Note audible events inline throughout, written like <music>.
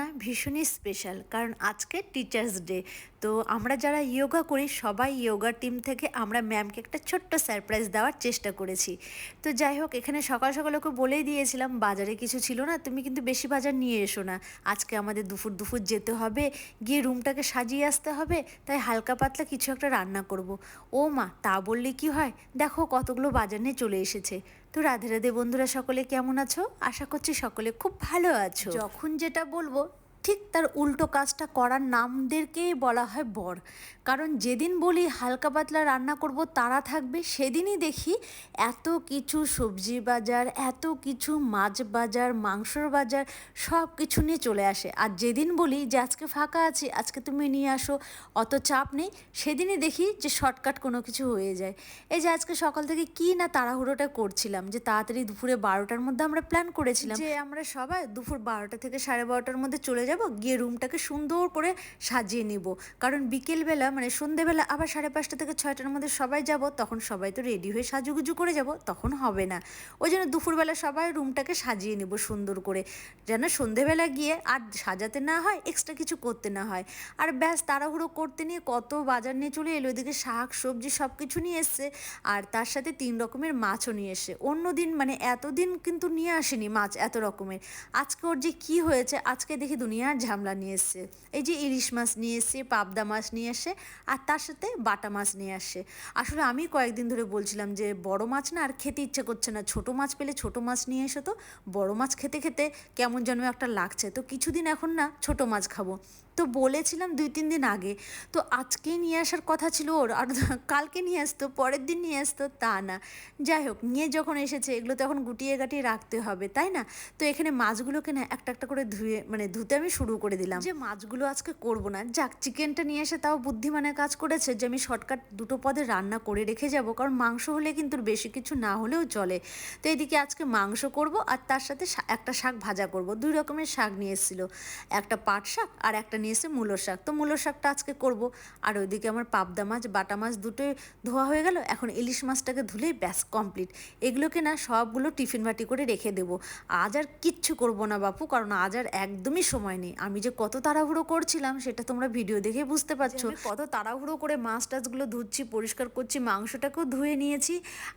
না ভীষণই স্পেশাল কারণ আজকে টিচার্স ডে তো আমরা যারা ইয়োগা করি, সবাই ইয়োগা টিম থেকে আমরা ম্যামকে একটা ছোট্ট সারপ্রাইজ দেওয়ার চেষ্টা করেছি। তো যাই হোক, এখানে সকাল সকাল ওকে বলেই দিয়েছিলাম, বাজারে কিছু ছিল না, তুমি কিন্তু বেশি বাজার নিয়ে এসো না। আজকে আমাদের দুপুর দুপুর যেতে হবে, গিয়ে রুমটাকে সাজিয়ে আসতে হবে, তাই হালকা পাতলা কিছু একটা রান্না করব। ও মা, তা বললে কি হয়? দেখো কতগুলো বাজার নিয়ে চলে এসেছে। তো রাধে রাধে বন্ধুরা সকলে কেমন আছো? আশা করছি সকলে খুব ভালো আছো। যখন যেটা বলব ঠিক তার উল্টো কাজটা করার নামদেরকেই বলা হয় বর। কারণ যেদিন বলি হালকা পাতলা রান্না করব, তারা থাকবে, সেদিনই দেখি এত কিছু সবজি বাজার, এত কিছু মাছ বাজার, মাংসর বাজার, সব কিছু নিয়ে চলে আসে। আর যেদিন বলি যে আজকে ফাঁকা আছি, আজকে তুমি নিয়ে আসো, অত চাপ নেই, সেদিনই দেখি যে শর্টকাট কোনো কিছু হয়ে যায়। এই যে আজকে সকাল থেকে কি না তাড়াহুড়োটা করছিলাম, যে তাড়াতাড়ি দুপুরে বারোটার মধ্যে আমরা প্ল্যান করেছিলাম। যে আমরা সবাই দুপুর বারোটা থেকে সাড়ে বারোটার মধ্যে চলে যাব, গিয়ে রুমটাকে সুন্দর করে সাজিয়ে নিব। কারণ বিকেলবেলা মানে সন্ধেবেলা আবার সাড়ে পাঁচটা থেকে ছয়টার মধ্যে সবাই যাব, তখন সবাই তো রেডি হয়ে সাজুগুজু করে যাব, তখন হবে না। ওই জন্য দুপুরবেলা সবাই রুমটাকে সাজিয়ে নিব সুন্দর করে। যেন সন্ধেবেলা গিয়ে আর সাজাতে না হয় এক্সট্রা কিছু করতে না হয়। আর ব্যাস, তাড়াহুড়ো করতে নিয়ে কত বাজার নিয়ে চলে এলো ওদিকে শাক, সবজি সব কিছু নিয়ে এসছে, আর তার সাথে তিন রকমের মাছও নিয়ে এসছে। অন্য দিন মানে এতদিন কিন্তু নিয়ে আসেনি মাছ এত রকমের। আজকে ওর যে কি হয়েছে, আজকে দেখি দুনিয়ার ঝামলা নিয়ে এসছে এই যে ইলিশ মাছ নিয়ে এসছে পাবদা মাছ নিয়ে আসে, আর তার সাথে বাটা মাছ নিয়ে আসে। আসলে আমি কয়েকদিন ধরে বলছিলাম যে, বড় মাছ না আর খেতে ইচ্ছে করছে না। ছোট মাছ পেলে ছোট মাছ নিয়ে এসে তো। বড় মাছ খেতে খেতে কেমন যেন একটা লাগছে। তো কিছুদিন এখন না ছোট মাছ খাব। তো বলেছিলাম দুই, তিন দিন আগে। তো আজকেই নিয়ে আসার কথা ছিল ওর, আর <laughs> কালকে নিয়ে আসতো, পরের দিন নিয়ে আসতো, তা না। যাই হোক, নিয়ে যখন এসেছে, এগুলো তো এখন গুটিয়ে গাটিয়ে রাখতে হবে, তাই না? তো এখানে মাছগুলোকে না একটা একটা করে ধুয়ে মানে ধুতে আমি শুরু করে দিলাম। যে মাছগুলো আজকে করব না, যাক, চিকেনটা নিয়ে এসে তাও বুদ্ধিমানের কাজ করেছে যে আমি শর্টকাট দুটো পদে রান্না করে রেখে যাব, কারণ মাংস হলে কিন্তু বেশি কিছু না হলেও চলে। তো এদিকে আজকে মাংস করব, আর তার সাথে একটা শাক ভাজা করব। দুই রকমের শাক নিয়ে এসেছিল, একটা পাট শাক আর একটা নিয়ে এসে মূলো শাক। তো মূলো শাকটা আজকে করব। আর ওইদিকে আমার পাবদা মাছ বাটা মাছ দুটোই ধোয়া হয়ে গেল। এখন ইলিশ মাছটাকে ধুলেই ব্যাস কমপ্লিট। এগুলোকে না সবগুলো টিফিন বাটি করে রেখে দেবো। আজ আর কিচ্ছু করব না বাপু কারণ আজ আর একদমই সময় নেই। আমি যে কত তাড়াহুড়ো করছিলাম সেটা তোমরা ভিডিও দেখে বুঝতে পারছ। কত তাড়াহুড়ো করে মাছ টাছগুলো ধুচ্ছি পরিষ্কার করছি মাংসটাকেও ধুয়ে নিয়েছি।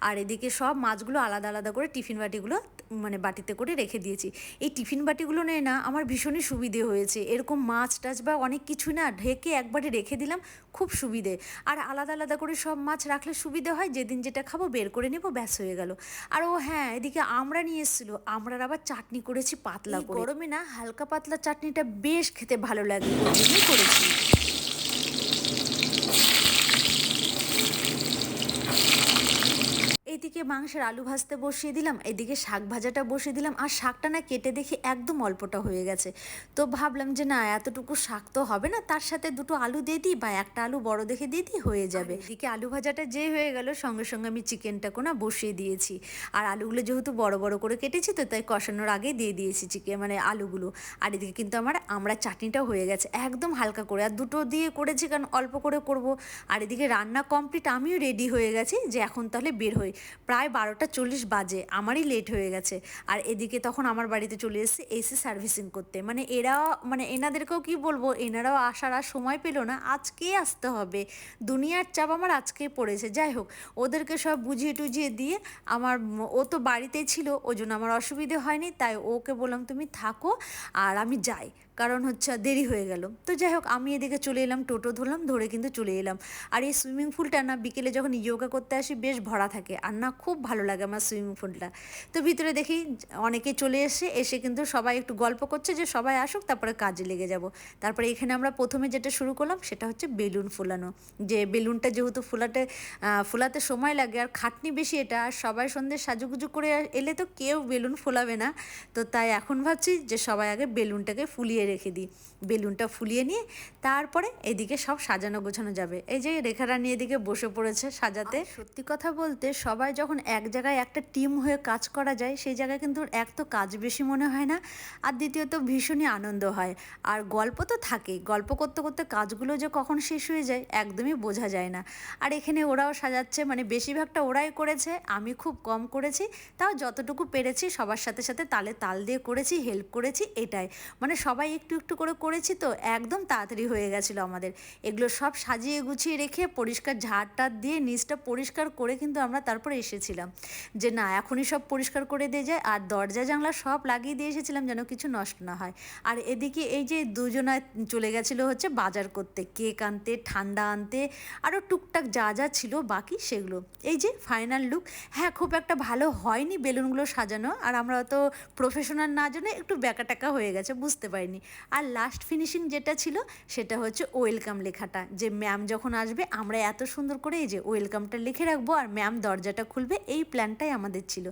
আর এদিকে সব মাছগুলো আলাদা আলাদা করে টিফিন বাটিগুলো মানে বাটিতে করে রেখে দিয়েছি। এই টিফিন বাটিগুলো নেই না আমার ভীষণই সুবিধে হয়েছে। এরকম মাছ টাছ বা অনেক কিছু না ঢেকে একবারে রেখে দিলাম খুব সুবিধে। আর আলাদা আলাদা করে সব মাছ রাখলে সুবিধে হয় যেদিন যেটা খাব বের করে নেব ব্যাস হয়ে গেল। আর ও হ্যাঁ এদিকে আমরা নিয়ে এসেছিল আমরার আবার চাটনি করেছি পাতলা গরমে না হালকা পাতলা চাটনিটা বেশ খেতে ভালো লাগে করেছি। এইদিকে মাংসের আলু ভাজতে বসিয়ে দিলাম, এদিকে শাক ভাজাটা বসিয়ে দিলাম, আর শাকটা না কেটে দেখি একদম অল্পটা হয়ে গেছে। তো ভাবলাম যে না, এতটুকু শাক তো হবে না, তার সাথে দুটো আলু দিয়ে দিই বা একটা আলু বড় দেখে দিয়ে দিই, হয়ে যাবে। এদিকে আলু ভাজাটা যে হয়ে গেল, সঙ্গে সঙ্গে আমি চিকেনটাকে না বসিয়ে দিয়েছি। আর আলুগুলো যেহেতু বড় বড় করে কেটেছি, তো তাই কষানোর আগে দিয়ে দিয়েছি চিকেন মানে আলুগুলো। আর এদিকে কিন্তু আমার আমরা চাটনিটা হয়ে গেছে, একদম হালকা করে। আর দুটো দিয়ে করেছি কারণ অল্প করে করব। আর এদিকে রান্না কমপ্লিট আমিও রেডি হয়ে গেছি যে এখন তাহলে বের হই। প্রায় বারোটা চল্লিশ বাজে, আমারই লেট হয়ে গেছে। আর এদিকে তখন আমার বাড়িতে চলে এসেছে এসি সার্ভিসিং করতে। মানে এরা মানে এনাদেরকেও কি বলব, এনারাও আসার আর সময় পেল না, আজকেই আসতে হবে। দুনিয়ার চাপ আমার আজকেই পড়েছে। যাই হোক, ওদেরকে সব বুঝিয়ে টুঝিয়ে দিয়ে আমার, ও তো বাড়িতেই ছিল, ওই জন্য আমার অসুবিধে হয়নি, তাই ওকে বললাম, তুমি থাকো, আর আমি যাই। কারণ হচ্ছে দেরি হয়ে গেল। তো যাই হোক, আমি এদিকে চলে এলাম, টোটো ধরলাম, ধরে কিন্তু চলে এলাম। আর এই সুইমিং পুলটা না, বিকেলে যখন ইয়োগা করতে আসি, বেশ ভরা থাকে। আর না, খুব ভালো লাগে আমার সুইমিং পুলটা তো ভিতরে দেখি অনেকে চলে এসে এসে কিন্তু সবাই একটু গল্প করছে যে, সবাই আসুক, তারপরে কাজে লেগে যাব। তারপরে এখানে আমরা প্রথমে যেটা শুরু করলাম, সেটা হচ্ছে বেলুন ফোলানো। যে বেলুনটা যেহেতু ফোলাতে ফোলাতে সময় লাগে, আর খাটনি বেশি এটা, আর সবাই সন্ধ্যে সাজুগুজু করে এলে তো কেউ বেলুন ফোলাবে না। তো তাই এখন ভাবছি যে, সবাই আগে বেলুনটাকে ফুলিয়ে রেখে দিই। বেলুনটা ফুলিয়ে নিয়ে তারপরে এদিকে সব সাজানো গোছানো যাবে। এই যে রেখারানি এদিকে বসে পড়েছে সাজাতে। সত্যি কথা বলতে সবাই যখন এক জায়গায় একটা টিম হয়ে কাজ করা যায়, সেই জায়গায় কিন্তু এক তো কাজ বেশি মনে হয় না, আর দ্বিতীয়ত ভীষণই আনন্দ হয়। আর গল্প তো থাকেই। গল্প করতে করতে কাজগুলো যে কখন শেষ হয়ে যায়, একদমই বোঝা যায় না। আর এখানে ওরাও সাজাচ্ছে মানে বেশিরভাগটা ওরাই করেছে, আমি খুব কম করেছি, তাও যতটুকু পেরেছি সবার সাথে সাথে তালে তাল দিয়ে করেছি, হেল্প করেছি, এটাই। মানে সবাই একটু একটু করে করেছি তো একদম তাড়াতাড়ি হয়ে গেছিল আমাদের। এগুলো সব সাজিয়ে গুছিয়ে রেখে পরিষ্কার ঝাড় টাড় দিয়ে নিচটা পরিষ্কার করে কিন্তু আমরা তারপরে এসেছিলাম। যে না, এখনই সব পরিষ্কার করে দিয়ে যায় আর দরজা, জানলা সব লাগিয়ে দিয়ে এসেছিলাম যেন কিছু নষ্ট না হয়। আর এদিকে এই যে দুজনায় চলে গেছিল হচ্ছে বাজার করতে, কেক আনতে, ঠান্ডা আনতে আরও টুকটাক যা যা ছিল বাকি সেগুলো। এই যে ফাইনাল লুক হ্যাঁ খুব একটা ভালো হয়নি বেলুনগুলো সাজানো, আর আমরা তো প্রফেশনাল না জন্য একটু ব্যাকা টাকা হয়ে গেছে, বুঝতে পারিনি। আর লাস্ট ফিনিশিং যেটা ছিল, সেটা হচ্ছে ওয়েলকাম লেখাটা। যে ম্যাম যখন আসবে, আমরা এত সুন্দর করে এই যে ওয়েলকামটা লিখে রাখব আর ম্যাম দরজাটা খুলবে, এই প্ল্যানটাই আমাদের ছিল।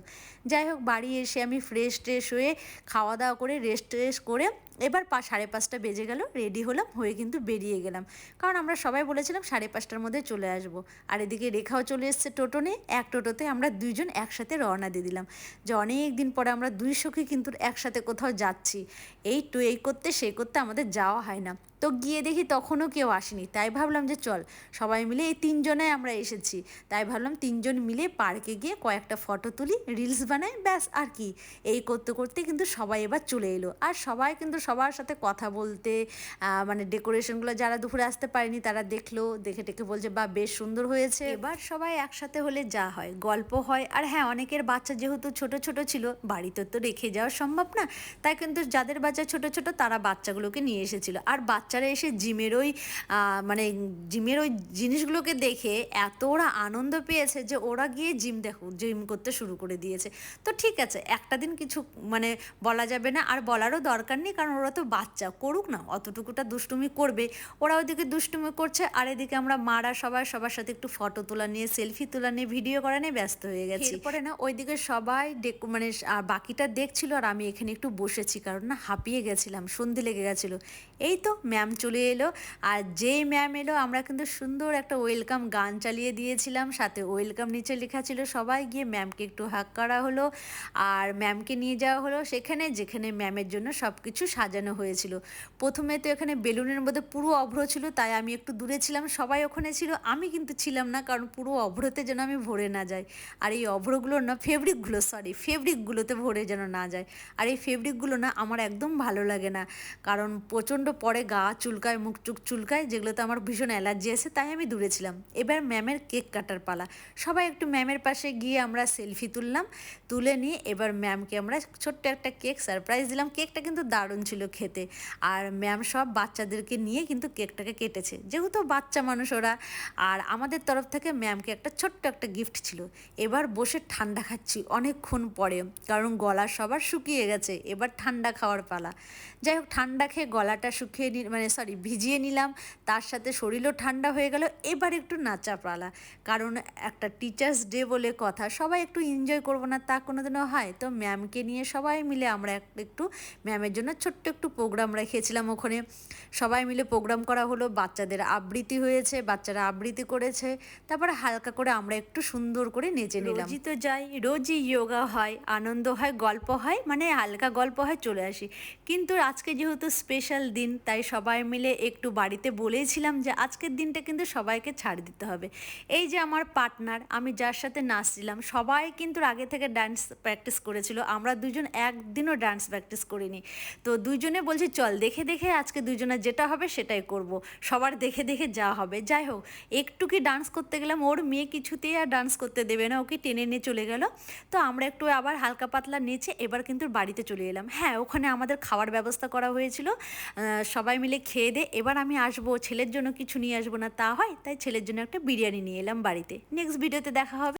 যাই হোক, বাড়ি এসে আমি ফ্রেশ ট্রেশ হয়ে খাওয়া দাওয়া করে রেস্ট টেস্ট করে এবার পা সাড়ে পাঁচটা বেজে গেল রেডি হলাম, হয়ে কিন্তু বেরিয়ে গেলাম। কারণ আমরা সবাই বলেছিলাম সাড়ে পাঁচটার মধ্যে চলে আসব। আর এদিকে রেখাও চলে এসছে টোটো নিয়ে, এক টোটোতে আমরা দুইজন একসাথে রওনা দিয়ে দিলাম। যে অনেক দিন পরে আমরা দুই সখী কিন্তু একসাথে কোথাও যাচ্ছি। এই টু এই করতে সেই করতে আমাদের যাওয়া হয় না। তো গিয়ে দেখি তখনও কেউ আসেনি। তাই ভাবলাম যে চল, সবাই মিলে এই তিনজনে আমরা এসেছি। তাই ভাবলাম তিনজন মিলে পার্কে গিয়ে কয়েকটা ফটো তুলি, রিলস বানাই, ব্যাস আর কি। এই করতে করতে কিন্তু সবাই এবার চলে এলো। আর সবাই কিন্তু সবার সাথে কথা বলতে মানে ডেকোরেশনগুলো যারা দুপুরে আসতে পারেনি তারা দেখল, দেখে টেকে বলছে বা বেশ সুন্দর হয়েছে। এবার সবাই একসাথে হলে যা হয়, গল্প হয়। আর হ্যাঁ অনেকের বাচ্চা যেহেতু ছোট ছোট ছিল, বাড়িতে তো রেখে যাওয়া সম্ভব না। তাই কিন্তু যাদের বাচ্চা ছোট ছোট তারা বাচ্চাগুলোকে নিয়ে এসেছিল। আর বাচ্চারা এসে জিমের ওই মানে জিমের ওই জিনিসগুলোকে দেখে এত ওরা আনন্দ পেয়েছে যে ওরা গিয়ে জিম দেখো জিম করতে শুরু করে দিয়েছে। তো ঠিক আছে একটা দিন কিছু মানে বলা যাবে না আর বলারও দরকার নেই কারণ ওরা তো বাচ্চা করুক না অতটুকুটা দুষ্টুমি করবে। ওরা ওইদিকে দুষ্টুমি করছে আর এদিকে আমরা মারা সবাই সবার সাথে একটু ফটো তোলা নিয়ে সেলফি তোলা নিয়ে ভিডিও করা নিয়ে ব্যস্ত হয়ে গেছি। এরপরে না ওইদিকে সবাই মানে আর বাকিটা দেখছিল আর আমি এখানে একটু বসেছি কারণ না হাঁপিয়ে গেছিলাম সন্ধে লেগে গেছিল। এই তো ম্যাম চলে এলো। আর যেই ম্যাম এলো, আমরা কিন্তু সুন্দর একটা ওয়েলকাম গান চালিয়ে দিয়েছিলাম। সাথে ওয়েলকাম নিচে লেখা ছিল, সবাই গিয়ে ম্যামকে একটু হাক করা হলো। আর ম্যামকে নিয়ে যাওয়া হলো সেখানে, যেখানে ম্যামের জন্য সব কিছু সাজানো হয়েছিল। প্রথমে তো এখানে বেলুনের মধ্যে পুরো অভ্র ছিল, তাই আমি একটু দূরে ছিলাম। সবাই ওখানে ছিল, আমি কিন্তু ছিলাম না, কারণ পুরো অভ্রতে যেন আমি ভরে না যাই। আর এই অভ্রগুলো না ফেব্রিকগুলো সরি ফেব্রিকগুলোতে ভরে যেন না যায়। আর এই ফেব্রিকগুলো না, আমার একদম ভালো লাগে না। কারণ প্রচণ্ড পরে গা চুলকায়, মুখ চুক চুলকায়, যেগুলোতে আমার ভীষণ অ্যালার্জি আছে, তাই আমি দূরে ছিলাম। এবার ম্যামের কেক কাটার পালা। সবাই একটু ম্যামের পাশে গিয়ে আমরা সেলফি তুললাম, তুলে নিয়ে এবার ম্যামকে আমরা ছোট্ট একটা কেক সারপ্রাইজ দিলাম। কেকটা কিন্তু দারুণ ছিল খেতে। আর ম্যাম সব বাচ্চাদেরকে নিয়ে কিন্তু কেকটাকে কেটেছে। যেহেতু বাচ্চা মানুষ ওরা, আর আমাদের তরফ থেকে ম্যামকে একটা ছোট্ট একটা গিফট ছিল। এবার বসে ঠান্ডা খাচ্ছি অনেকক্ষণ পরে, কারণ গলা সবার শুকিয়ে গেছে। এবার ঠান্ডা খাওয়ার পালা। যাই হোক, ঠান্ডা খেয়ে গলাটা শুকিয়ে মানে সরি ভিজিয়ে নিলাম, তার সাথে শরীরও ঠান্ডা হয়ে গেল। এবার একটু নাচা পালা কারণ একটা টিচার্স ডে বলে কথা, সবাই একটু এনজয় করব না, তা কোনো দিনও হয়। তো ম্যামকে নিয়ে সবাই মিলে আমরা একটু ম্যামের জন্য ছোট্ট একটু প্রোগ্রাম রেখেছিলাম ওখানে। সবাই মিলে প্রোগ্রাম করা হলো, বাচ্চাদের আবৃত্তি হয়েছে, বাচ্চারা আবৃত্তি করেছে, তারপরে হালকা করে আমরা একটু সুন্দর করে নেচে নিলাম। রোজই তো যাই, রোজই যোগা হয়, আনন্দ হয়, গল্প হয় মানে হালকা গল্প হয়, চলে আসি। কিন্তু আজকে যেহেতু স্পেশাল দিন, তাই সবাই মিলে একটু বাড়িতে বলেছিলাম যে আজকের দিনটা কিন্তু সবাইকে ছাড় দিতে হবে। এই যে আমার পার্টনার আমি যার সাথে নাচছিলাম, সবাই কিন্তু আগে থেকে ডান্স প্র্যাকটিস করেছিল। আমরা দুজন একদিনও ডান্স প্র্যাকটিস করিনি। তো দুজনে বলছি, চল দেখে দেখে আজকে দুজনের যেটা হবে সেটাই করব। সবার দেখে দেখে যা হবে। যাই হোক, একটু কি ডান্স করতে গেলাম? ওর মেয়ে কিছুতেই আর ডান্স করতে দেবে না। ওকে টেনে নিয়ে চলে গেল? তো আমরা একটু আবার হালকা পাতলা নেচে এবার কিন্তু বাড়িতে চলে এলাম। হ্যাঁ ওখানে আমাদের খাওয়ার ব্যবস্থা করা হয়েছিল। সবাই মিলে খেয়ে দে, এবার আমি আসব, ছেলের জন্য কিছু নিয়ে আসব না, তা হয়, তাই ছেলের জন্য একটা বিরিয়ানি নিয়ে এলাম বাড়িতে। নেক্সট ভিডিওতে দেখা হবে।